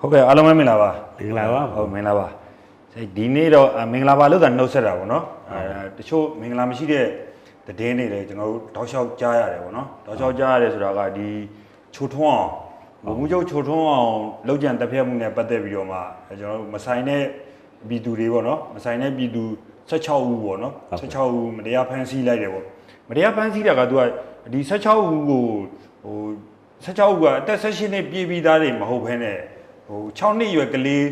ဟုတ်ကဲ့အားလုံးပဲမင်္ဂလာပါမင်္ဂလာပါဟုတ်မင်္ဂလာပါဒီနေ့တော့အာမင်္ဂလာပါလို့သာနှုတ်ဆက်တာပေါ့နော်အဲတချို့မင်္ဂလာမရှိတဲ့သတင်းတွေလည်းကျွန်တော်တို့တောက်လျှောက်ကြားရတယ်ပေါ့နော်တောက်လျှောက်ကြားရတယ်ဆိုတာကဒီချိုထွန်းအောင်ဘုံမှုချုပ်ချိုထွန်းအောင်လောက်ကျန်တက်ဖြတ်မှုနဲ့ပတ်သက်ပြီးတော့မှအဲကျွန်တော်တို့မဆိုင်တဲ့ပြည်သူတွေပေါ့နော်မဆိုင်တဲ့ပြည်သူ16ဦးပေါ့နော်16ဦးမတရားဖမ်းဆီးလိုက်တယ်ပေါ့မတရားဖမ်းဆီးတာကသူကဒီ16ဦးကိုဟို16ဦးကအသက်16နှစ်ပြည့်ပြီးသားတွေမဟုတ်ဘဲနဲ့ ဟို6နှစ်ရွယ်ကလေး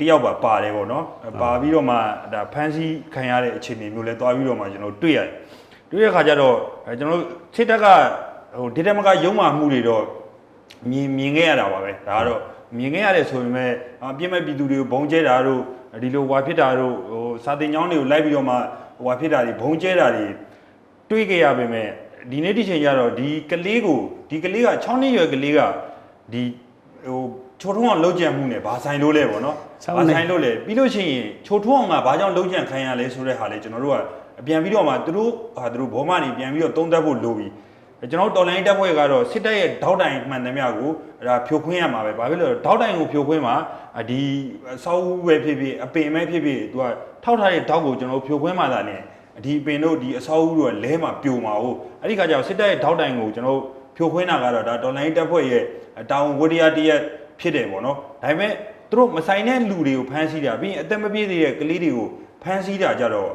တယောက်ပါပါတယ်ပေါ့နော်ပါပြီးတော့မှဒါဖန်စီခံရတဲ့အခြေအနေမျိုးလဲတွားပြီးတော့မှကျွန်တော်တွေ့ရတယ်တွေ့ရခါကျတော့အဲကျွန်တော်တို့စစ်တပ်ကဟိုဒီတက်မကရုံမာမှုတွေတော့မြင်မြင်ခဲ့ရတာပါပဲဒါကတော့မြင်ခဲ့ရတယ်ဆိုပေမဲ့အပြစ်မဲ့ပြည်သူတွေကိုဘုံကျဲတာတို့ဒီလိုဝါဖြစ်တာတို့ဟိုစာတင်ကျောင်းတွေကိုလိုက်ပြီးတော့မှဝါဖြစ်တာတွေဘုံကျဲတာတွေတွေ့ခဲ့ရပေမဲ့ဒီနေ့ဒီချိန်ကျတော့ဒီကလေးကိုဒီကလေးက6နှစ်ရွယ်ကလေးကဒီဟို ချိုးထုံးအောင်လောက်ကြံမှုနဲ့ဘာဆိုင်လို့လဲပေါ့နော်ဆောင်းဘာနေဆိုင်လို့လဲပြီးလို့ရှိရင်ချိုထွန်းအောင်ကဘာကြောင့်လုံးချန်ခံရလဲဆိုတဲ့ဟာလေကျွန်တော်တို့ကအပြန်ပြီးတော့မှသူတို့ဟာသူတို့ဘောမနေပြန်ပြီးတော့တုံးသက်ဖို့လိုပြီကျွန်တော်တို့တော်လိုင်းတက်ဖွဲ့ကတော့စစ်တပ်ရဲ့ဓာတ်တိုင်မှန်သမျှကိုအဲဒါဖြိုခွင်းရမှာပဲဘာဖြစ်လို့လဲဓာတ်တိုင်ကိုဖြိုခွင်းမှာအဒီအဆောက်အဦပဲဖြစ်ဖြစ်အပင်ပဲဖြစ်ဖြစ်သူကထောက်ထားတဲ့ဓာတ်ကိုကျွန်တော်တို့ဖြိုခွင်းမှသာနေဒီပင်တို့ဒီအဆောက်အဦတို့ကလဲမှာပြိုမှာဟုတ်အဲ့ဒီခါကျတော့စစ်တပ်ရဲ့ဓာတ်တိုင်ကိုကျွန်တော်တို့ဖြိုခွင်းတာကတော့ဒါတော်လိုင်းတက်ဖွဲ့ရဲ့တာဝန်ဝတ္တရားတရက် ဖြစ်တယ်ပေါ့နော်ဒါပေမဲ့သူတို့မဆိုင်တဲ့လူတွေကိုဖမ်းဆီးတာပြီးရင်အသက်မပြည့်သေးတဲ့ကလေးတွေကိုဖမ်းဆီးတာကြတော့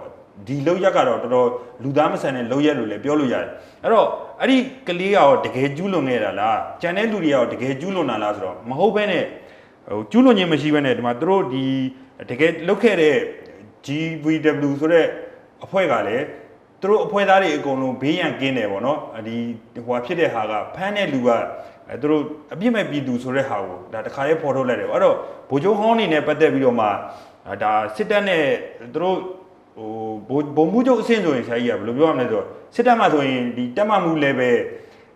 ဒီလောက်ရက်ကတော့တော်တော်လူသားမဆန်တဲ့လောက်ရက်လို့လည်းပြောလို့ရတယ်အဲ့တော့အဲ့ဒီကလေးကရောတကယ်ကျူးလွန်နေတာလားကြံတဲ့လူတွေရောတကယ်ကျူးလွန်တာလားဆိုတော့မဟုတ်ဘဲနဲ့ဟိုကျူးလွန်ခြင်းမရှိဘဲနဲ့ဒီမှာသူတို့ဒီတကယ်လုတ်ခဲ့တဲ့ GVW ဆိုတဲ့အဖွဲ့ကလည်းသူတို့အဖွဲ့သားတွေအကုန်လုံးဘေးရန်ကင်းတယ်ပေါ့နော်ဒီဟိုဟာဖြစ်တဲ့ဟာကဖမ်းတဲ့လူက အဲသူတို့အပြစ်မဲ့ပြည်သူဆိုတဲ့ဟာကိုဒါတခါလေးဖော်ထုတ်လိုက်တယ်ပေါ့အဲ့တော့ဗိုလ်ချုပ်ဟောင်းနေနဲ့ပတ်သက်ပြီးတော့မှအာဒါစစ်တပ်နဲ့သူတို့ဟိုဗိုလ်ဗိုလ်မှုချုပ်အဆင့်ဆိုရင်ဆရာကြီးကဘယ်လိုပြောရမလဲဆိုတော့စစ်တပ်မှာဆိုရင်ဒီတက်မှမှုလည်းပဲ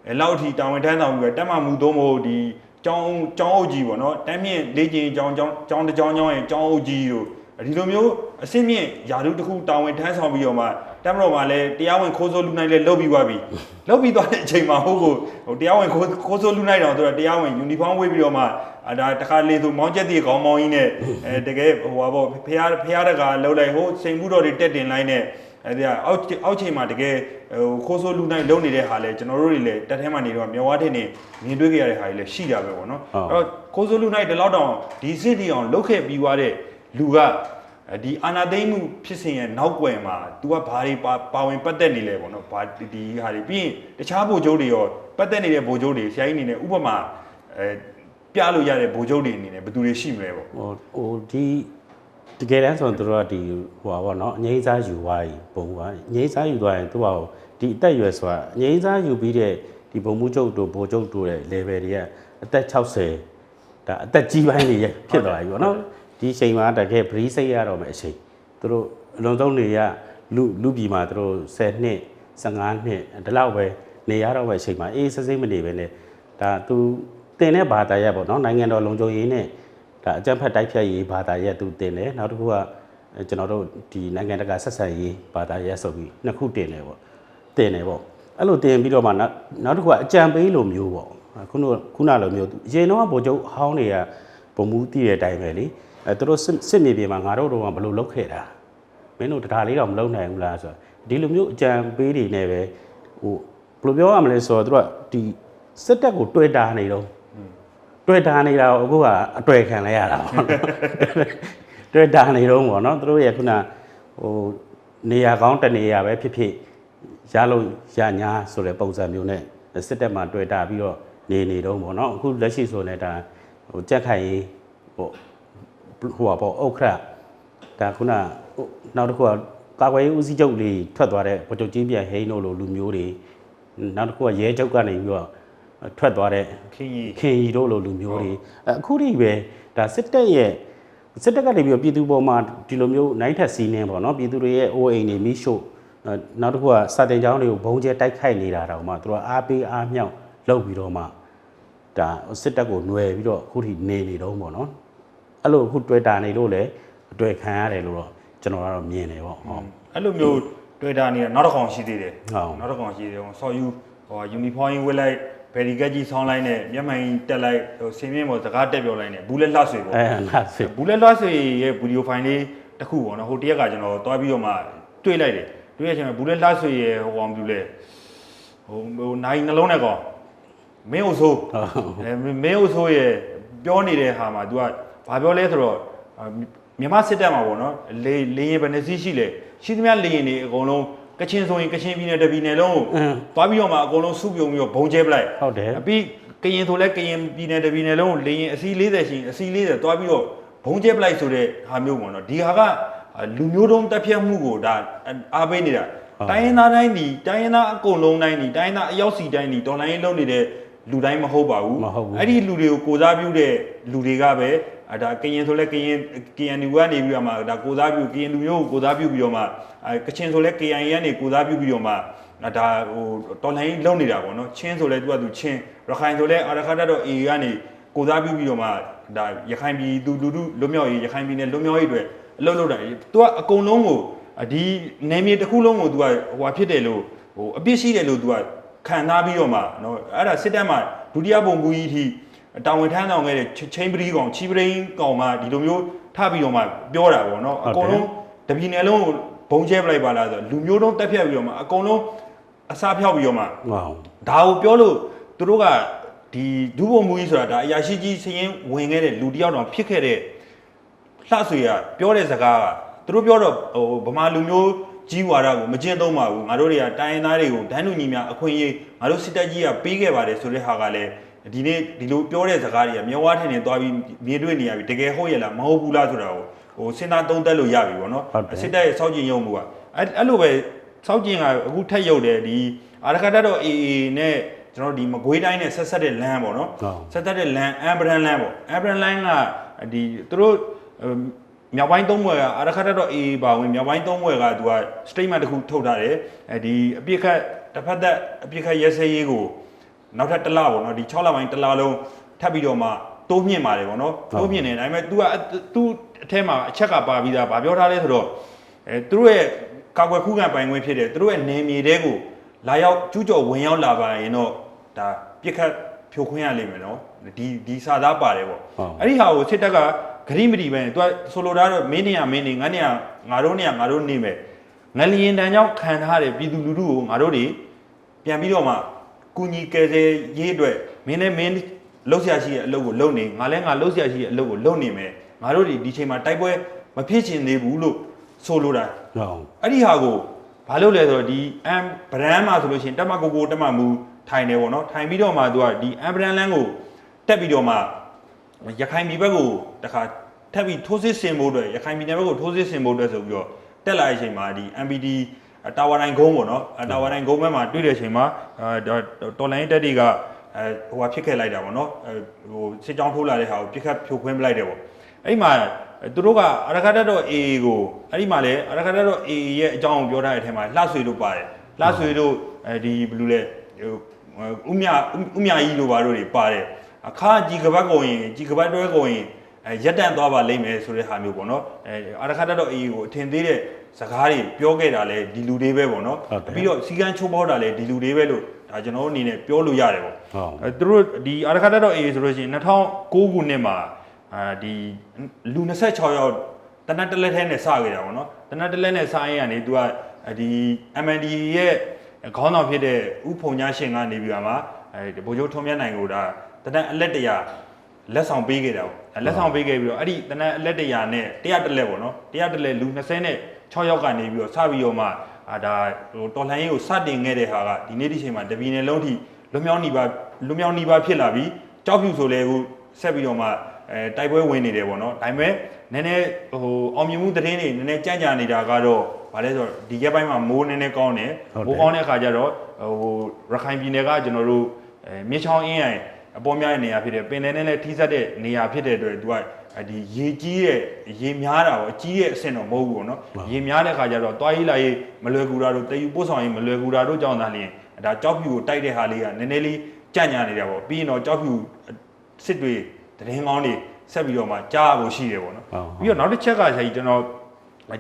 အဲလောက်ထီတာဝန်ထမ်းဆောင်ပြီးတော့တက်မှမှုသုံးဖို့ဒီကျောင်းကျောင်းအုပ်ကြီးပေါ့နော်တမ်းမြင့်လေးကျင်ကျောင်းကျောင်းကျောင်းတစ်ကျောင်းကျောင်းရဲ့ကျောင်းအုပ်ကြီးတို့ ဒီလိုမျိုးအဆင့်မြင့်ယာရုတစ်ခုတာဝန်ထမ်းဆောင်ပြီးတော့မှတက်မတော်မှာလည်းတရားဝင်ခိုးစိုးလူနိုင်လည်းလုပ်ပြီးသွားပြီလုပ်ပြီးသွားတဲ့အချိန်မှာဟုတ်ကိုဟိုတရားဝင်ခိုးခိုးစိုးလူနိုင်တော့သူကတရားဝင်ယူနီဖောင်းဝတ်ပြီးတော့မှအာဒါတခါလေသူမောင်းချက်တီခေါင်းမောင်းကြီးနဲ့အဲတကယ်ဟိုပါပေါ့ဖះဖះတကာလှုပ်လိုက်ဟိုစိန်မှုတော်တွေတက်တင်လိုက်နဲ့အဲဒီကအောက်အောက်ချိန်မှာတကယ်ဟိုခိုးစိုးလူနိုင်လုပ်နေတဲ့ဟာလဲကျွန်တော်တို့တွေလည်းတက်ထဲမှာနေတော့မြော်ဝါးထင်းနေမြင်တွေ့ကြရတဲ့ဟာတွေလည်းရှိတာပဲပေါ့နော်အဲ့တော့ခိုးစိုးလူနိုင်ဒီလောက်တောင်ဒီစစ်တီအောင်လုတ်ခဲ့ပြီးွားတဲ့ လူကဒီအာနာသိမ့်မှုဖြစ်စဉ်ရဲ့နောက်ွယ်မှာ तू ကဘာတွေပါပါဝင်ပတ်သက်နေလဲပေါ့နော်ဘာဒီဒီဟာတွေပြီးရင်တခြားဗိုလ်ချုပ်တွေရောပတ်သက်နေတဲ့ဗိုလ်ချုပ်တွေဆရာကြီးအနေနဲ့ဥပမာအဲပြလို့ရတဲ့ဗိုလ်ချုပ်တွေအနေနဲ့ဘယ်သူတွေရှိမလဲပေါ့ဟိုဟိုဒီတကယ်တမ်းဆိုရင်တို့ကဒီဟိုပါဗောနော်အငိမ့်စားယူသွားပြီပုံကငိမ့်စားယူသွားရင်သူကဒီအသက်အရွယ်ဆိုတာအငိမ့်စားယူပြီးတဲ့ဒီဘုံမှုချုပ်တို့ဘိုလ်ချုပ်တို့ရဲ့ level တွေကအသက်60ဒါအသက်ကြီးပိုင်းတွေရဲ့ဖြစ်သွားပြီဗောနော် ဒီအချိန်မှာတကယ် breed စိတ်ရတော့မယ်အချိန်သူတို့အလုံးစုံတွေကလူလူပြည်မှာသူတို့10နှစ်15နှစ်ဒီလောက်ပဲနေရတော့ပဲအချိန်မှာအေးစစ်စစ်မနေပဲနဲ့ဒါသူတင်တဲ့ဘာသာရပ်ပေါ့နော်နိုင်ငံတော်လုံခြုံရေးနဲ့ဒါအကြံဖတ်တိုက်ဖြတ်ရေးဘာသာရပ်သူတင်တယ်နောက်တစ်ခုကအဲကျွန်တော်တို့ဒီနိုင်ငံတကာဆက်ဆံရေးဘာသာရပ်ဆိုပြီးနှစ်ခုတင်တယ်ပေါ့တင်တယ်ပေါ့အဲ့လိုတင်ပြီးတော့မှနောက်နောက်တစ်ခုကအကြံပေးလိုမျိုးပေါ့ခုနကခုနလိုမျိုးအရင်တော့ဗိုလ်ချုပ်ဟောင်းတွေကပုံမှုတည်တဲ့အတိုင်းပဲလေ အဲသူတို့စစ်စစ်မြေပြင်မှာငါတို့တော့ဘယ်လိုလုပ်ခဲ့တာမင်းတို့တရားလေးတော့မလုပ်နိုင်ဘူးလားဆိုတော့ဒီလိုမျိုးအကြံပေးတွေနဲ့ပဲဟိုဘယ်လိုပြောရမလဲဆိုတော့သူကဒီစစ်တပ်ကိုတွေ့တာနေတော့တွေ့တာနေတာကိုအခုကအတွေ့ခံလဲရတာပေါ့နော်တွေ့တာနေတော့ပေါ့နော်သူတို့ရဲ့ခုနဟိုနေရာကောင်းတနေရာပဲဖြစ်ဖြစ်ရလို့ရညာဆိုတဲ့ပုံစံမျိုးနဲ့စစ်တပ်မှာတွေ့တာပြီးတော့နေနေတော့ပေါ့နော်အခုလက်ရှိဆိုနေတာဟိုကြက်ခိုင်ရေးဟို ဟိုပါပေါ့ဥက္ခရဒါခုနဟိုနောက်တစ်ခုကကာကွယ်ရေးဦးစီးချုပ်လေးထွက်သွားတဲ့ဗိုလ်ချုပ်ကြီးပြန်ဟိန်းတို့လိုလူမျိုးတွေနောက်တစ်ခုကရဲချုပ်ကနေပြီးတော့ထွက်သွားတဲ့ခင်ကြီးခင်ရီတို့လိုလူမျိုးတွေအဲအခုထိပဲဒါစစ်တပ်ရဲ့စစ်တပ်ကနေပြီးတော့ပြည်သူပေါ်မှာဒီလိုမျိုးနိုင်ထက်စီးနေပေါ့နော်ပြည်သူတွေရဲ့အိုးအိမ်တွေမိရှို့အဲနောက်တစ်ခုကစာတင်ကျောင်းတွေကိုဘုံကျဲတိုက်ခိုက်နေတာတော့မှသူတို့အားပေးအားမြောက်လုပ်ပြီးတော့မှဒါစစ်တပ်ကိုຫນွယ်ပြီးတော့အခုထိနေနေတော့ပေါ့နော် အဲ့လိုအခုတွေ့တာနေလို့လည်းအတွေ့ခံရတယ်လို့တော့ကျွန်တော်ကတော့မြင်တယ်ပေါ့ဟုတ်အဲ့လိုမျိုးတွေ့တာနေတာနောက်တစ်ကောင်ရှိသေးတယ်ဟုတ်နောက်တစ်ကောင်ရှိသေးတယ်ဟိုဆော်ယူဟိုယူနီဖောင်းဝတ်လိုက်ဘယ်ဒီကက်ကြီးဆောင်းလိုက်နဲ့မျက်မှန်ကြီးတက်လိုက်ဟိုဆင်းမြင့်ပေါ်စကားတက်ပြောလိုက်နဲ့ဘူးလက်လှဆွေပေါ့အဲငါစစ်ဘူးလက်လှဆွေရဲ့ဗီဒီယိုဖိုင်လေးတစ်ခုပေါ့နော်ဟိုတရက်ကကျွန်တော်တွားပြီးတော့မှတွေ့လိုက်တယ်တွေ့ရချင်းဘူးလက်လှဆွေရဲ့ဟိုကောင်ဘူးလဲဟိုဟိုနိုင်နှလုံးနဲ့ကောင်မင်းအုပ်ဆိုးဟုတ်အဲမင်းအုပ်ဆိုးရဲ့ပြောနေတဲ့ဟာမှာ तू က ဘာပြောလဲဆိုတော့အာမြန်မာစစ်တပ်မှာပေါ့နော်လေလေရင်ဘယ်နှစီးရှိလဲရှိသမျှလေရင်တွေအကုန်လုံးကချင်ဆိုရင်ကချင်ပြည်နယ်တစ်ပြည်နယ်လုံးကိုအင်းသွားပြီးတော့မှအကုန်လုံးစုပြုံပြီးတော့ဘုံကျဲပလိုက်ဟုတ်တယ်အပြီးကရင်ဆိုလဲကရင်ပြည်နယ်တစ်ပြည်နယ်လုံးကိုလေရင်အစီး40ရှိရင်အစီး40သွားပြီးတော့ဘုံကျဲပလိုက်ဆိုတဲ့ဟာမျိုးပေါ့နော်ဒီဟာကအာလူမျိုးတုံးတက်ဖြတ်မှုကိုဒါအားပေးနေတာတိုင်းရင်းသားတိုင်းဒီတိုင်းရင်းသားအကုန်လုံးတိုင်းဒီတိုင်းရင်းသားအရောက်စီတိုင်းဒီတော်လိုင်းလုံးနေတဲ့လူတိုင်းမဟုတ်ပါဘူးမဟုတ်ဘူးအဲ့ဒီလူတွေကိုကိုစားပြုတဲ့လူတွေကပဲ အဲဒါကရင်ဆိုလဲကရင် KNU ကနေပြီးတော့မှဒါကိုစားပြုကရင်လူမျိုးကိုကိုစားပြုပြီးတော့မှအဲကချင်ဆိုလဲ KIA ကနေကိုစားပြုပြီးတော့မှအဲဒါဟိုတော်လိုင်းလုံးနေတာပေါ့နော်ချင်းဆိုလဲသူကသူချင်းရခိုင်ဆိုလဲအာရခတ်တော့ AA ကနေကိုစားပြုပြီးတော့မှဒါရခိုင်ပြည်သူလူထုလွတ်မြောက်ရေးရခိုင်ပြည်နယ်လွတ်မြောက်ရေးအတွက်အလုပ်လုပ်တာသူကအကုန်လုံးကိုဒီနယ်မြေတစ်ခုလုံးကိုသူကဟိုဟာဖြစ်တယ်လို့ဟိုအပြစ်ရှိတယ်လို့သူကခံစားပြီးတော့မှနော်အဲ့ဒါစစ်တပ်မှဒုတိယပုံကူကြီးအထိ တာဝန်ထမ်းဆောင်ခဲ့တဲ့ချင်းပရီကောင်ချီပရိန်ကောင်မှဒီလိုမျိုးထပြီးတော့မှပြောတာပေါ့နော်ဟုအတ်တယ်ကုန်လုံးတပြည်နယ်လုံးကိုဘုံကျဲပလိုက်ပါလားဆိုတော့လူမျိုးတုံးတက်ဖြတ်ပြီးတော့မှအကုန်လုံးအစားဖြောက်ပြီးတော့မှဟောဒါကိုပြောလို့သူတို့ကဒီဒုဗိုလ်မှူးကြီးဆိုတာဒါအရာရှိကြီးစရင်ဝင်ခဲ့တဲ့လူတစ်ယောက်တောင်ဖြစ်ခဲ့တဲ့လှဆွေကပြောတဲ့စကားကသူတို့ပြောတော့ဟိုဗမာလူမျိုးကြီးဝါဒကိုမကျင့်သုံးပါဘူးငါတို့တွေကတိုင်းရင်းသားတွေကိုဒန်းလူညီများအခွင့်အရေးငါတို့စစ်တပ်ကြီးကပေးခဲ့ပါတယ်ဆိုတဲ့ဟာကလည်း ဒီနေ့ဒီလိုပြောတဲ့စကားတွေကမြောဝါထင်နေသွားပြီးမြေတွေ့နေရပြီတကယ်ဟုတ်ရဲ့လားမဟုတ်ဘူးလားဆိုတာကိုဟိုစဉ်းစားသုံးသပ်လို့ရပြီပေါ့နော်ဟုတ်တယ်စစ်တပ်ရဲ့စောက်ကျင်ရုံမှုကအဲ့အဲ့လိုပဲစောက်ကျင်ကအခုထက်ရုပ်တယ်ဒီအာရခတ်တော့ AA နဲ့ကျွန်တော်တို့ဒီမကွေးတိုင်းနဲ့ဆက်ဆက်တဲ့လမ်းပေါ့နော်ဟုတ်ဆက်သက်တဲ့လမ်းအမ်ဘရန်လမ်းပေါ့အမ်ဘရန်လမ်းကဒီသူတို့အမ်မြောက်ပိုင်းသုံးဘွယ်ကအာရခတ်တော့အေးပါဝင်မြောက်ပိုင်းသုံးဘွယ်ကသူက statement တစ်ခုထုတ်ထားတယ်အဲဒီအပြစ်ခတ်တစ်ဖက်သက်အပြစ်ခတ်ရဲစဲရေးကို နောက်ထပ်တစ်လပေါ့နော်ဒီ6လပိုင်းတစ်လလုံးထပ်ပြီးတော့မှတိုးမြင့်ပါတယ်ပေါ့နော်ဟုတ်တိုးမြင့်နေဒါပေမဲ့ तू က तू အထက်မှာအချက်ကပါပြီးသားဗာပြောထားလဲဆိုတော့အဲသူတို့ရဲ့ကာကွယ်ခုခံပိုင်ခွင့်ဖြစ်တယ်သူတို့ရဲ့နေမြေတဲကိုလာရောက်ကျူးကျော်ဝင်ရောက်လာပါရင်တော့ဒါပြစ်ခတ်ဖြိုခွင်းရလိမ့်မယ်နော်ဒီဒီစာသားပါတယ်ပေါ့ဟုတ်အဲ့ဒီဟာကိုစစ်တပ်ကဂရိမတိပဲသူကဆိုလိုတာတော့မင်းနေရမင်းနေငါနေရငါတို့နေရငါတို့နေမယ်ငလျင်တန်ကြောင့်ခံထားတဲ့ပြည်သူလူထုကိုငါတို့တွေပြန်ပြီးတော့မှ ကုညီကယ်ဆယ်ရေးအတွက်မင်းလည်းမင်းလှုပ်ရှားရှိတဲ့အလုပ်ကိုလုပ်နေငါလည်းငါလှုပ်ရှားရှိတဲ့အလုပ်ကိုလုပ်နေမယ်ငါတို့တွေဒီချိန်မှာတိုက်ပွဲမဖြစ်ချင်သေးဘူးလို့ဆိုလိုတာဟောအဲ့ဒီဟာကိုဘာလုပ်လဲဆိုတော့ဒီအမ်ဗရန်မှာဆိုလို့ရှိရင်တက်မကိုကိုတက်မမူထိုင်တယ်ပေါ့နော်ထိုင်ပြီးတော့မှသူကဒီအမ်ဗရန်လန်းကိုတက်ပြီးတော့မှရခိုင်ပြည်ဘက်ကိုတခါထပ်ပြီးထိုးစစ်ဆင်ဖို့အတွက်ရခိုင်ပြည်နယ်ဘက်ကိုထိုးစစ်ဆင်ဖို့အတွက်ဆိုပြီးတော့တက်လာတဲ့အချိန်မှာဒီ MPD တာဝါတိုင်းကုန်းပေါ့နော်တာဝါတိုင်းကုန်းဘက်မှာတွေ့တဲ့အချိန်မှာအဲတော်လိုင်းတက်တွေကအဲဟိုဟာဖြစ်ခဲ့လိုက်တာပေါ့နော်အဲဟိုစစ်ကြောင်းထိုးလာတဲ့ဟာကိုပြစ်ခတ်ဖြိုခွင်းပလိုက်တယ်ပေါ့အဲ့ဒီမှာသူတို့ကအရခတ်တက်တော့ AA ကိုအဲ့ဒီမှာလည်းအရခတ်တက်တော့ AA ရဲ့အကြောင်းကိုပြောထားတဲ့အထက်မှာလှဆွေတို့ပါတယ်လှဆွေတို့အဲဒီဘယ်လိုလဲဟိုဥမြဥမြကြီးလိုပါတို့တွေပါတယ်အခါကြီးကပတ်ကုန်ရင်ကြီးကပတ်တွဲကုန်ရင်အဲရက်တန့်သွားပါလိမ့်မယ်ဆိုတဲ့ဟာမျိုးပေါ့နော်အဲအရခတ်တက်တော့ AA ကိုအထင်သေးတဲ့ စကားတွေပြောခဲ့တာလဲဒီလူတွေပဲပေါ့နော်ဟုတ်တယ်ပြီးတော့စီကန်းချိုးပေါက်တာလဲဒီလူတွေပဲလို့ဒါကျွန်တော်တို့အနေနဲ့ပြောလို့ရတယ်ပေါ့ဟောအဲသူတို့ဒီအာရခတ်တက်တော့ AA ဆိုလို့ရှိရင်2009ခုနှစ်မှာအာဒီလူ26ယောက်တနက်တလက်ထဲနဲ့စခဲ့တာပေါ့နော်တနက်တလက်နဲ့စရင်ကနေသူကဒီ MND ရဲ့ခေါင်းဆောင်ဖြစ်တဲ့ဥဖုံညာရှင်ကနေပြီးတော့မှအဲဒီဗိုလ်ချုပ်ထုံးမြတ်နိုင်ကိုဒါတနက်အလက်တရာလက်ဆောင်ပေးခဲ့တာပေါ့အဲလက်ဆောင်ပေးခဲ့ပြီးတော့အဲ့ဒီတနက်အလက်တရာနဲ့100တလက်ပေါ့နော်100တလက်လူ20နဲ့ 6ယောက်ကနေပြီးတော့စပြီးတော့မှအာဒါဟိုတော်လှန်ရေးကိုစတင်ခဲ့တဲ့ဟာကဒီနေ့ဒီချိန်မှာတပြည်နယ်လုံးထိလွမြောက်နေပါလွမြောက်နေပါဖြစ်လာပြီကြောက်ဖြူဆိုလဲအခုဆက်ပြီးတော့မှအဲတိုက်ပွဲဝင်နေတယ်ပေါ့နော်ဒါပေမဲ့နည်းနည်းဟိုအောင်မြင်မှုသတင်းတွေနည်းနည်းကြံ့ကြာနေတာကတော့ဗာလဲဆိုတော့ဒီရက်ပိုင်းမှာမိုးနည်းနည်းကောင်းတယ်ဟုတ်တယ်မိုးကောင်းတဲ့အခါကျတော့ဟိုရခိုင်ပြည်နယ်ကကျွန်တော်တို့အဲမြေချောင်းအင်းရိုင်အပေါ်များတဲ့နေရာဖြစ်တယ်ပင်လယ်နဲ့လည်းထိစပ်တဲ့နေရာဖြစ်တဲ့အတွက်သူက ဒီရေကြီးတဲ့ရေများတာပေါ့အကြီးရဲ့အဆင့်တော့မဟုတ်ဘူးပေါ့နော်ရေများတဲ့အခါကျတော့တွားရေးလာရေးမလွယ်ကူတာတို့တည်ယူပို့ဆောင်ရေးမလွယ်ကူတာတို့ကြောင့်သာလျှင်ဒါကြောက်ဖြူကိုတိုက်တဲ့ဟာလေးကနည်းနည်းလေးကြံ့ညာနေတာပေါ့ပြီးရင်တော့ကြောက်ဖြူစစ်တွေတရင်ကောင်းတွေဆက်ပြီးတော့မှကြားဖို့ရှိတယ်ပေါ့နော်ဟုတ်ပြီးတော့နောက်တစ်ချက်ကဆိုရင်ကျွန်တော်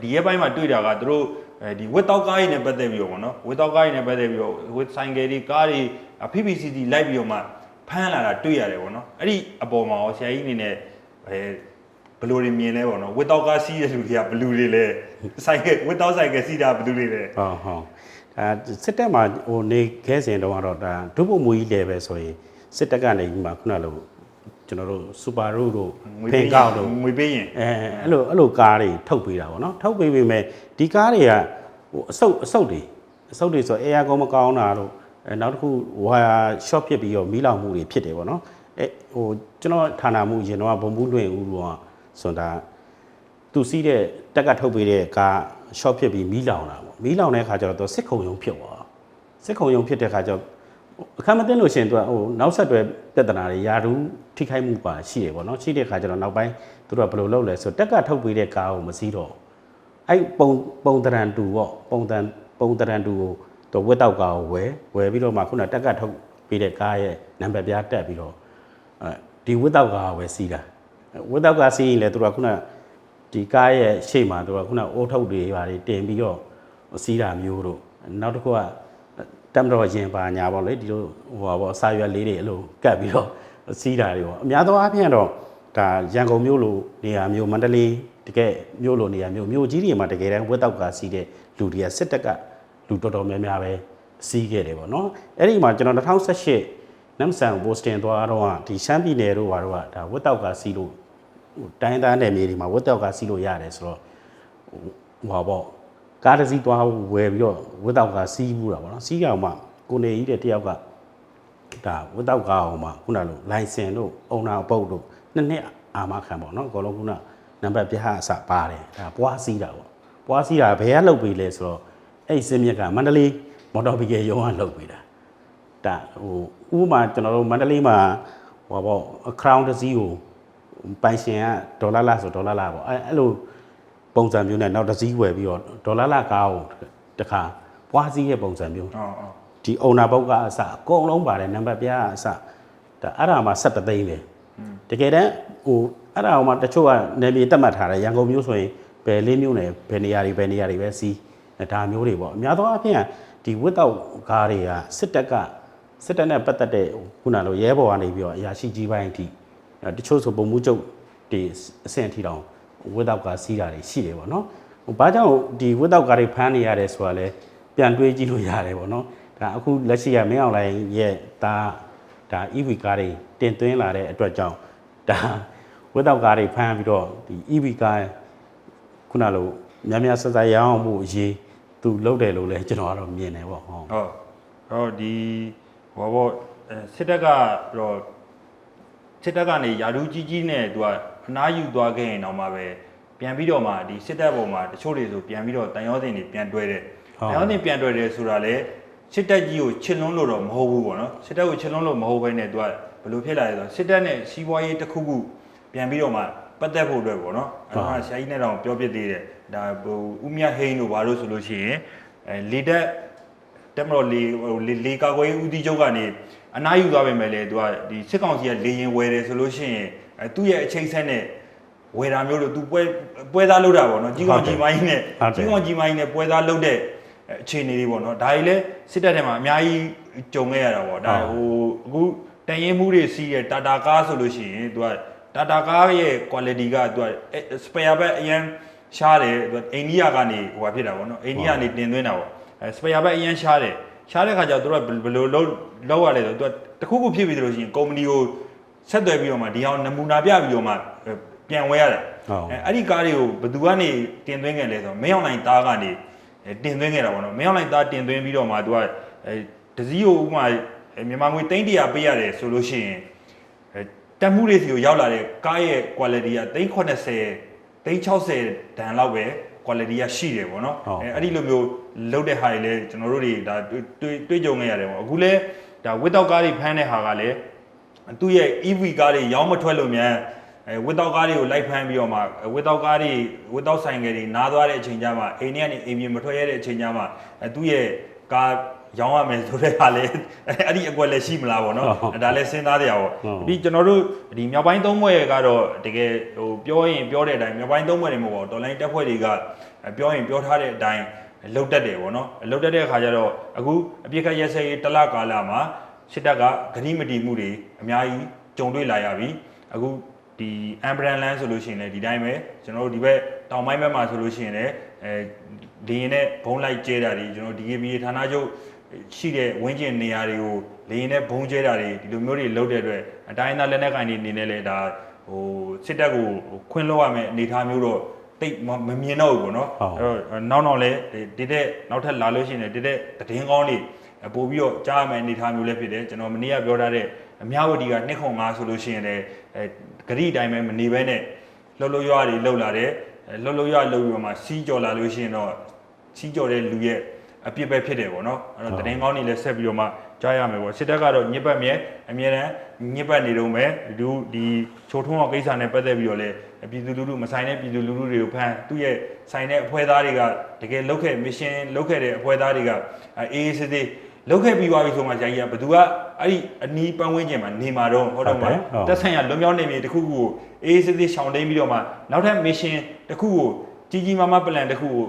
ဒီရက်ပိုင်းမှာတွေ့တာကသူတို့အဲဒီဝက်တောက်ကားကြီးနဲ့ပတ်သက်ပြီးတော့ပေါ့နော်ဝက်တောက်ကားကြီးနဲ့ပတ်သက်ပြီးတော့ဝက်ဆိုင်ကယ်တွေကားတွေအ PPCD လိုက်ပြီးတော့မှဖမ်းလာတာတွေ့ရတယ်ပေါ့နော်အဲ့ဒီအပေါ်မှာရောဆရာကြီးအနေနဲ့ အဲဘယ်လိုတွေမြင်လဲပေါ့နော် without ကားစီးတဲ့လူတွေကဘယ်လူတွေလဲ cycle without cycle စီးတာဘယ်လူတွေလဲဟုတ်ဟုတ်အဲစစ်တပ်မှာဟိုနေခဲစဉ်တုန်းကတော့ဒါဒုဗိုလ်မူကြီးလေပဲဆိုရင်စစ်တပ်ကနေပြီးမှခုနလိုကျွန်တော်တို့စူပါရိုတို့ငွေဖင်ပေးကောက်တို့ငွေပေးရင်အဲအဲ့လိုအဲ့လိုကားတွေထုတ်ပေးတာပေါ့နော်ထုတ်ပေးပေမဲ့ဒီကားတွေကဟိုအဆုတ်အဆုတ်တွေအဆုတ်တွေဆိုအဲယာကုန်းမကောင်းတာတို့အဲနောက်တစ်ခုဝါယာ short ဖြစ်ပြီးတော့မီးလောင်မှုတွေဖြစ်တယ်ပေါ့နော် အဲဟိုကျွန်တော်ဌာနမှုရင်တော့ဘုံဘူးလွင်ဦးတော့ဆိုတာသူစီးတဲ့တက်ကထုတ်ပေးတဲ့ကား short ဖြစ်ပြီးမီးလောင်တာပေါ့မီးလောင်တဲ့အခါကျတော့သူစစ်ခုံရုံဖြစ်သွားတာစစ်ခုံရုံဖြစ်တဲ့အခါကျတော့အခမ်းမသိလို့ရှရင်သူကဟိုနောက်ဆက်တွဲပြဿနာတွေယာတူးထိခိုက်မှုပါရှိတယ်ပေါ့နော်ရှိတဲ့အခါကျတော့နောက်ပိုင်းသူတို့ကဘယ်လိုလုပ်လဲဆိုတက်ကထုတ်ပေးတဲ့ကားကိုမစည်းတော့ဘူးအဲ့ပုံပုံတရံတူပေါ့ပုံတန်ပုံတရံတူကိုတော့ဝက်တော့ကားကိုဝယ်ဝယ်ပြီးတော့မှခုနတက်ကထုတ်ပြီးတဲ့ကားရဲ့နံပါတ်ပြားတက်ပြီးတော့အဲ ဒီဝက်တော့ကားကိုဝယ်စီးတာဝက်တော့ကားစီးရင်လေသူကခုနဒီကားရဲ့ရှေ့မှာသူကခုနအိုးထုတ်တွေပါတွေတင်ပြီးတော့စီးတာမျိုးတို့နောက်တစ်ခုကတမ်တော်ရင်ပါညာပေါ့လေဒီလိုဟိုပါပေါ့စာရွက်လေးတွေအဲ့လိုကတ်ပြီးတော့စီးတာတွေပေါ့အများသောအားဖြင့်တော့ဒါရန်ကုန်မြို့လိုနေရာမျိုးမန္တလေးတကယ်မြို့လိုနေရာမျိုးမြို့ကြီးတွေမှာတကယ်တမ်းဝက်တော့ကားစီးတဲ့လူတွေကစစ်တပ်ကလူတော်တော်များများပဲစီးခဲ့တယ်ပေါ့နော်အဲ့ဒီမှာကျွန်တော်2018 နမ်ဆန်ဘိုစတင်သွားတော့ဒီရှမ်းပြည်နယ်တို့ဘာတို့ကဒါဝက်တော့ကားစီးလို့ဟိုတိုင်းသားနယ်မြေတွေမှာဝက်တော့ကားစီးလို့ရတယ်ဆိုတော့ဟိုဟာပေါ့ကားတစ်စီးသွားဝယ်ပြီးတော့ဝက်တောက်ကစီးဘူးတာပေါ့နော်စီးအောင်မှကိုနေကြီးတဲ့တယောက်ကဒါဝက်တောက်ကအောင်မှခုနလိုလိုင်စင်တို့အုံနာပုတ်တို့နှစ်နှစ်အာမခံပေါ့နော်အကုန်လုံးခုနနံပါတ်ပြဟာအစပါတယ်ဒါပွားစီးတာပေါ့ပွားစီးတာဘယ်ကလုတ်ပေးလဲဆိုတော့အဲ့ဒီစင်းမြက်ကမန္တလေးမော်တော်ဘီကယ်ရုံးကလုတ်ပေးတာ ဒါဟိုဥပမာကျွန်တော်တို့မန္တလေးမှာဟိုပါပေါ့ crown တစ်စီးကိုပိုင်ရှင်ကဒေါ်လာလားဆိုဒေါ်လာလားပေါ့အဲ့အဲ့လိုပုံစံမျိုးနဲ့နောက်တစ်စည်းဝယ်ပြီးတော့ဒေါ်လာလာကားကိုတခါပွားစည်းရဲ့ပုံစံမျိုးဟုတ်ဟုတ်ဒီအုံနာပုတ်ကအစအကုန်လုံးပါတယ်နံပါတ်ပြားကအစဒါအဲ့ဒါမှ7သိန်းလေတကယ်တမ်းဟိုအဲ့ဒါမှတချို့ကနေပြည်တက်မှတ်ထားတယ်ရန်ကုန်မျိုးဆိုရင်ဘယ်လေးမျိုးနဲ့ဘယ်နေရာတွေဘယ်နေရာတွေပဲစီးဒါမျိုးတွေပေါ့အများသောအားဖြင့်ဒီဝစ်တော့ကားတွေကစစ်တပ်က စစ်တပ်နဲ့ပတ်သက်တဲ့ခုနလိုရဲဘော်ကနေပြီးတော့အရာရှိကြီးပိုင်းအထိတချို့ဆိုပုံမှုချုပ်ဒီအဆင့်အထိတောင်ဝက်တော့ကားစီးတာတွေရှိတယ်ပေါ့နော်ဟိုဘာကြောင့်ဒီဝက်တော့ကားတွေဖမ်းနေရတယ်ဆိုတာလဲပြန်တွေးကြည့်လို့ရတယ်ပေါ့နော်ဒါအခုလက်ရှိကမင်းအောင်လိုင်းရဲ့ဒါဒါ EV ကားတွေတင်သွင်းလာတဲ့အတွက်ကြောင့်ဒါဝက်တော့ကားတွေဖမ်းပြီးတော့ဒီ EV ကားခုနလိုများများဆက်ဆက်ရအောင်မှုအရေးသူလုပ်တယ်လို့လဲကျွန်တော်ကတော့မြင်တယ်ပေါ့ဟုတ်ဟုတ်တော့ဒီ ဘောဘောအဲစစ်တပ်ကတော့စစ်တပ်ကနေယာဒူးကြီးကြီးနဲ့သူကအနားယူသွားခဲ့ရင်တော့မှပဲပြန်ပြီးတော့မှဒီစစ်တပ်ပေါ်မှာတချို့တွေဆိုပြန်ပြီးတော့တန်ရောစင်တွေပြန်တွဲတယ်တန်ရောစင်ပြန်တွဲတယ်ဆိုတာလေစစ်တပ်ကြီးကိုချစ်လွန်းလို့တော့မဟုတ်ဘူးပေါ့နော်စစ်တပ်ကိုချစ်လွန်းလို့မဟုတ်ဘဲနဲ့သူကဘယ်လိုဖြစ်လာလဲဆိုတော့စစ်တပ်နဲ့စီးပွားရေးတစ်ခုခုပြန်ပြီးတော့မှပတ်သက်ဖို့အတွက်ပေါ့နော်အဲ့ဒါဆရာကြီးနဲ့တော့ပြောပြသေးတယ်ဒါဟိုဦးမြတ်ဟိန်းတို့ဘာလို့ဆိုလို့ရှိရင်အဲလေတက် တက်မတော်လေဟိုလေလေကာကွယ်ရေးဦးတီးချုပ်ကနေအနားယူသွားပြင်မဲ့လေသူကဒီစစ်ကောင်စီကလေရင်ဝယ်တယ်ဆိုလို့ရှိရင်အဲသူ့ရဲ့အချိန်ဆက်နဲ့ဝယ်တာမျိုးလို့သူပွဲပွဲသားလုပ်တာပေါ့နော်ကြီးကောင်ကြီးမိုင်းနဲ့ကြီးကောင်ကြီးမိုင်းနဲ့ပွဲသားလုပ်တဲ့အခြေအနေတွေပေါ့နော်ဒါကြီးလဲစစ်တပ်ထဲမှာအများကြီးကြုံခဲ့ရတာပေါ့ဒါဟိုအခုတန်ရင်မှုတွေစီးတဲ့တာတာကားဆိုလို့ရှိရင်သူကတာတာကားရဲ့ quality ကသူက spare ဘက်အရင်ရှားတယ်သူကအိန္ဒိယကနေဟိုဟာဖြစ်တာပေါ့နော်အိန္ဒိယကနေတင်သွင်းတာပေါ့ အဲစပယ်ယာဘက်အရင်ရှားတယ်ရှားတဲ့ခါကျတော့သူတို့ကဘယ်လိုလုပ်လုပ်ရလဲဆိုတော့သူကတခုခုဖြစ်ပြီးသလိုရှိရင်ကုမ္ပဏီကိုဆက်သွယ်ပြီးတော့မှဒီအောင်နမူနာပြပြီးတော့မှပြန်ဝဲရတယ်ဟုတ်အဲအဲ့ဒီကားတွေကိုဘယ်သူကနေတင်သွင်းခဲ့လဲဆိုတော့မင်းအောင်နိုင်သားကနေတင်သွင်းခဲ့တာပေါ့နော်မင်းအောင်နိုင်သားတင်သွင်းပြီးတော့မှသူကအဲဒစည်းကိုဥပမာမြန်မာငွေ300ပေးရတယ်ဆိုလို့ရှိရင်အဲတက်မှုတွေစီကိုရောက်လာတဲ့ကားရဲ့ quality က380 360တန်လောက်ပဲ quality ကရှိတယ်ပေါ့နော်ဟုတ်အဲအဲ့ဒီလိုမျိုးလုတ်တဲ့ဟာတွေလည်းကျွန်တော်တို့တွေဒါတွေးတွေးကြုံခဲ့ရတယ်ပေါ့အခုလဲဒါ without ကားတွေဖမ်းတဲ့ဟာကလည်းသူ့ရဲ့ EV ကားတွေရောင်းမထွက်လို့မြန်အဲ without ကားတွေကိုလိုက်ဖမ်းပြီးတော့မှ without ကားတွေ without ဆိုင်ကယ်တွေနားသွားတဲ့အချိန်ကျမှအိမ်ထဲကနေအိမ်ပြင်မထွက်ရတဲ့အချိန်ကျမှအဲသူ့ရဲ့ကား ရောင်းရမယ်ဆိုတဲ့ဟာလေအဲ့ဒီအကွက်လည်းရှိမလားပေါ့နော်ဟုတ်အဲဒါလည်းစဉ်းစားကြရပါဟုတ်ပြီးကျွန်တော်တို့ဒီမြောက်ပိုင်းသုံးဘွဲကတော့တကယ်ဟိုပြောရင်ပြောတဲ့အတိုင်းမြောက်ပိုင်းသုံးဘွဲတွေမဟုတ်ပါဘူးတော်လိုင်းတက်ဖွဲ့တွေကအဲပြောရင်ပြောထားတဲ့အတိုင်းလှုပ်တက်တယ်ပေါ့နော်လှုပ်တက်တဲ့အခါကျတော့အခုအပြစ်ခတ်ရက်စဲရေးတစ်လကာလမှာစစ်တပ်ကဂရိမတီမှုတွေအများကြီးကြုံတွေ့လာရပြီအခုဒီ ambulance ဆိုလို့ရှိရင်လည်းဒီတိုင်းပဲကျွန်တော်တို့ဒီဘက်တောင်ပိုင်းဘက်မှာဆိုလို့ရှိရင်လည်းအဲဒီရင်နဲ့ဘုံလိုက်ကျဲတာတွေကျွန်တော် DKBA ဌာနချုပ် ရှိတဲ့ဝင်းကျင်နေရာတွေကိုလေရင်နဲ့ဘုံကျဲတာတွေဒီလိုမျိုးတွေလုပ်တဲ့အတွက်အတိုင်းအသားလက်နက်ကိုင်တွေအနေနဲ့လည်းဒါဟိုစစ်တပ်ကိုခွင့်လွှတ်ရမယ့်အနေအထားမျိုးတော့တိတ်မမမြင်တော့ဘူးပေါ့နော်ဟုတ်အဲ့တော့နောက်နောက်လဲဒီတဲ့နောက်ထပ်လာလို့ရှိရင်လည်းဒီတဲ့သတင်းကောင်းတွေပို့ပြီးတော့ကြားရမယ့်အနေအထားမျိုးလည်းဖြစ်တယ်ကျွန်တော်မနေ့ကပြောထားတဲ့အများဝတီကနှစ်ခွန်5ဆိုလို့ရှိရင်လည်းအဲဂရိအတိုင်းပဲမနေဘဲနဲ့လှုပ်လှုပ်ရွာတွေလှုပ်လာတယ်အဲလှုပ်လှုပ်ရွာလှုပ်ပြီးတော့မှစီးကြော်လာလို့ရှိရင်တော့စီးကြော်တဲ့လူရဲ့ အပြစ်ပဲဖြစ်တယ်ပေါ့နော်အဲ့တော့သတင်းကောင်းတွေလည်းဆက်ပြီးတော့မှကြားရမယ်ပေါ့စစ်တပ်ကတော့ညစ်ပတ်မြဲအမြဲတမ်းညစ်ပတ်နေတော့မယ်ဒီဒီချိုးထွန်းအောင်ကိစ္စနဲ့ပတ်သက်ပြီးတော့လည်းပြည်သူလူထုမဆိုင်တဲ့ပြည်သူလူထုတွေကိုဖမ်းသူ့ရဲ့ဆိုင်တဲ့အဖွဲ့သားတွေကတကယ်လုတ်ခဲ့မရှင်လုတ်ခဲ့တဲ့အဖွဲ့သားတွေကအေးအေးဆေးဆေးလုတ်ခဲ့ပြီးသွားပြီဆိုမှဂျာကြီးကဘသူကအဲ့ဒီအနီးပန်းဝန်းကျင်မှာနေမှာတော့ဟုတ်တော့မှာတက်ဆိုင်ရလွန်မြောက်နေပြီတခုခုကိုအေးအေးဆေးဆေးရှောင်တိန်ပြီးတော့မှနောက်ထပ်မရှင်တခုကိုကြီးကြီးမားမားပလန်တခုကို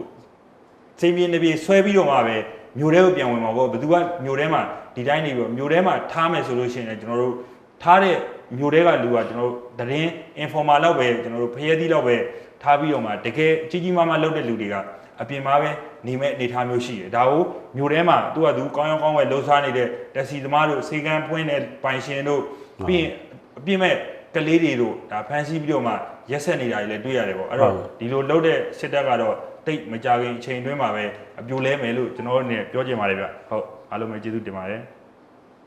စိတ်ပြင်းနေပြေဆွဲပြီးတော့မှပဲမြို့ထဲကိုပြန်ဝင်မှာပေါ့ဘယ်သူကမြို့ထဲမှာဒီတိုင်းနေပြီးတော့မြို့ထဲမှာထားမယ်ဆိုလို့ရှိရင်လည်းကျွန်တော်တို့ထားတဲ့မြို့ထဲကလူကကျွန်တော်တို့သတင်း informal လောက်ပဲကျွန်တော်တို့ဖျဲသီးလောက်ပဲထားပြီးတော့မှတကယ်ကြီးကြီးမားမားလုပ်တဲ့လူတွေကအပြင်မှာပဲနေမဲ့အနေအထားမျိုးရှိတယ်ဒါကိုမြို့ထဲမှာသူကသူကောင်းရောင်းကောင်းဝယ်လှုပ်ရှားနေတဲ့တက်စီသမားတို့စေကန်းဖွင့်တဲ့ပိုင်ရှင်တို့ပြီးရင်အပြင်မဲ့ကလေးတွေတို့ဒါဖမ်းဆီးပြီးတော့မှရက်ဆက်နေတာတွေလည်းတွေ့ရတယ်ပေါ့အဲ့တော့ဒီလိုလှုပ်တဲ့စစ်တပ်ကတော့ တိတ်မကြခင်အချိန်တွင်းမှာပဲအပြိုလဲမယ်လို့ကျွန်တော်တို့အနေနဲ့ပြောချင်ပါတယ်ဗျဟုတ်အားလုံးပဲကျေးဇူးတင်ပါတယ်